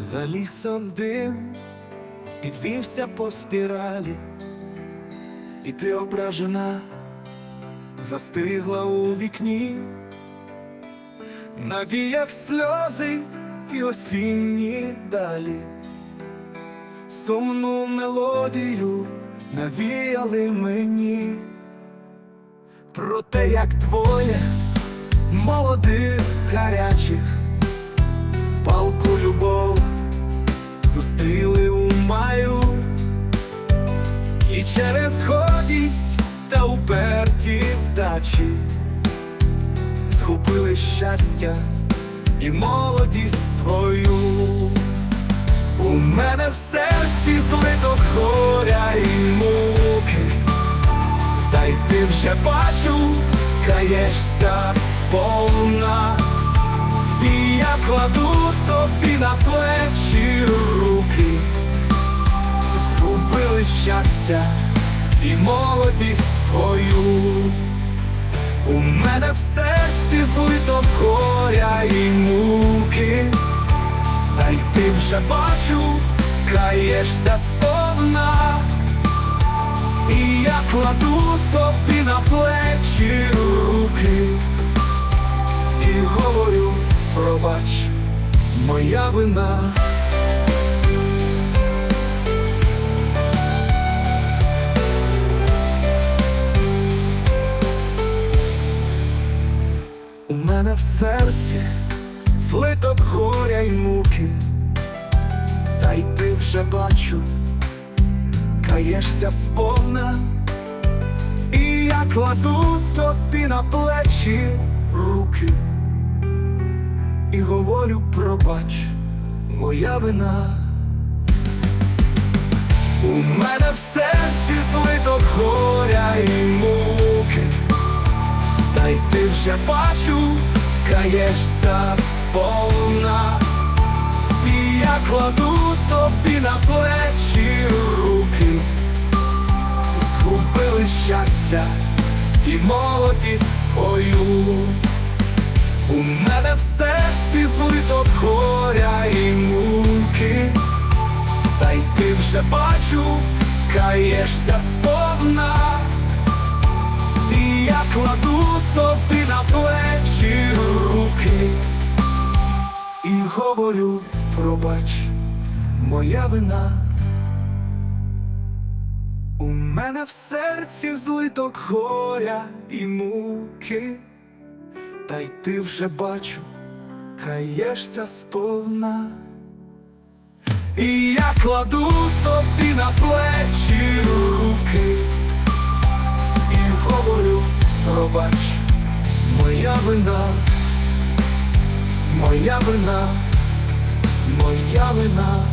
За лісом дим підвівся по спіралі, і ти ображена, застигла у вікні, на віях сльози і осінні далі, сумну мелодію навіяли мені. Про те, як твоє молодих гарячих та уперті вдачі згубили щастя і молодість свою. У мене в серці злиток горя і муки, та й ти вже бачу, каєшся сповна. І я кладу тобі на плечі руки, згубили щастя і молодість свою. У мене в серці злито горя і муки, та й ти вже бачу, каєшся сповна. І я кладу тобі на плечі руки і говорю, пробач, моя вина. Мене в серці злиток горя й муки, та й ти вже бачу, каєшся сповна, і я кладу тобі на плечі руки. І говорю, пробач, моя вина. У мене в вже бачу, каєшся сповна, і я кладу тобі на плечі руки, згубили щастя і молодість свою. У мене в серці злиток горя і муки, та й ти вже бачу, каєшся сповна, я кладу тобі на плечі руки і говорю, пробач, моя вина. У мене в серці злиток горя і муки. Та й ти вже бачу, каєшся сповна. І я кладу тобі на плечі пробач, моя вина, моя вина, моя вина.